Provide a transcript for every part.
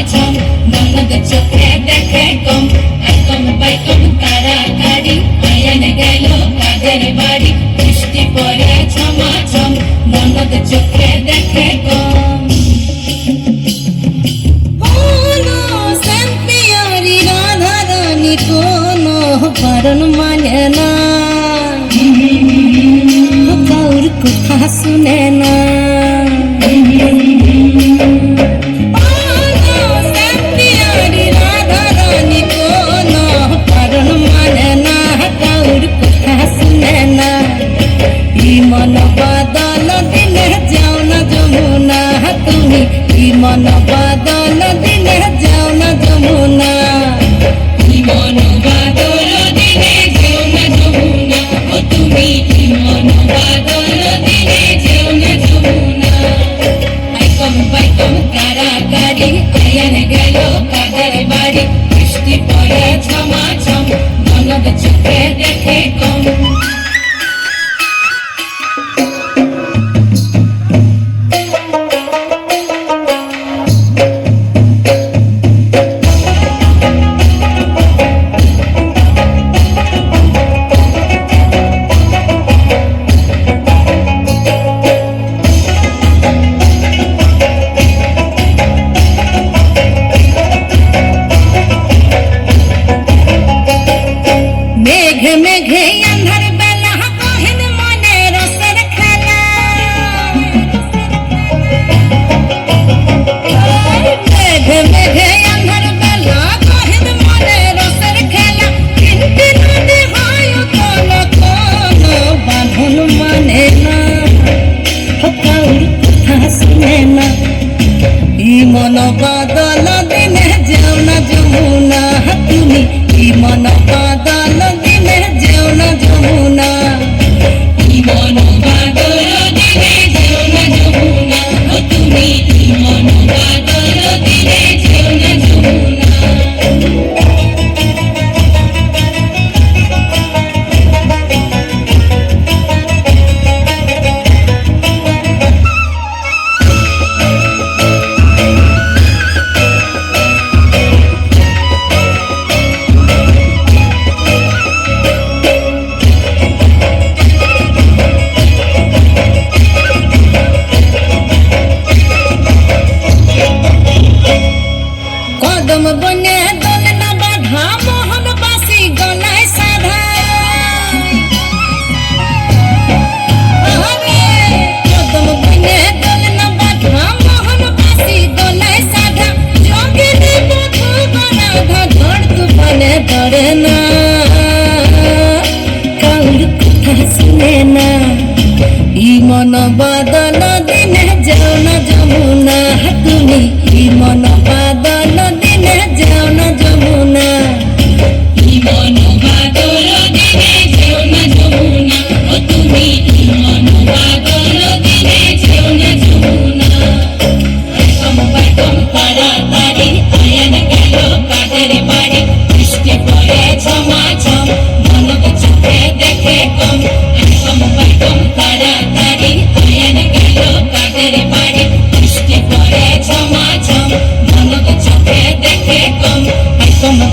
পাচন ননদ চোখে দেখে কম একম বাইকম তারা গাড়ি আয়ন গেল কাদের বাড়ি? বৃষ্টি পরে ছমাছম ননদ চোখে দেখে কম কারণ মানে না। কাউর কথা শুনে না। বদল দিনে যাও না যমুনা তুমি কি মন? বদল দিনে যাও ই মন বাদল দিনে যাও না যমুনা তুমি কি মন বদল শুনে না ই মন বদল দিনে যাও না যমুনা। তুমি ই মন বদল দিনে যাও না যমুনা।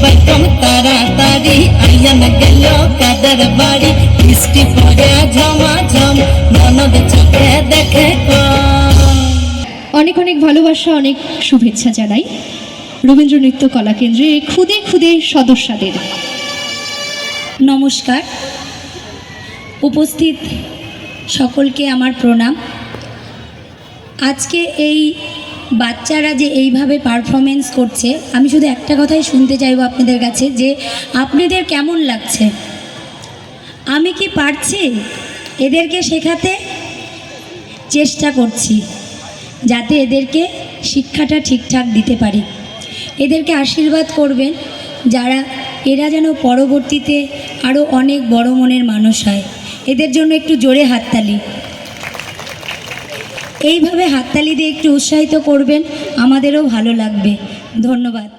কম কম তাড়াতাড়ি আয়ান গেল কাদের বাড়ি বৃষ্টি পড়ে ঝমা ঝম চোখে দেখে অনেক অনেক ভালোবাসা অনেক শুভেচ্ছা জানাই রবীন্দ্র নৃত্য কলা কেন্দ্রে খুদে খুদে সদস্যদের। নমস্কার। উপস্থিত সকলকে আমার প্রণাম। আজকে এই বাচ্চারা যে এইভাবে পারফরমেন্স করছে, আমি শুধু একটা কথাই শুনতে চাইব আপনাদের কাছে যে আপনাদের কেমন লাগছে? আমি কি পারছি? এদেরকে শেখাতে চেষ্টা করছি, যাতে এদেরকে শিক্ষাটা ঠিকঠাক দিতে পারি। এদেরকে আশীর্বাদ করবেন যারা, এরা যেন পরবর্তীতে আরও অনেক বড় মনের মানুষ হয়। এদের জন্য একটু জোরে হাততালি। এইভাবে হাততালি দিয়ে একটু উৎসাহিত করবেন আমাদেরও ভালো লাগবে। ধন্যবাদ।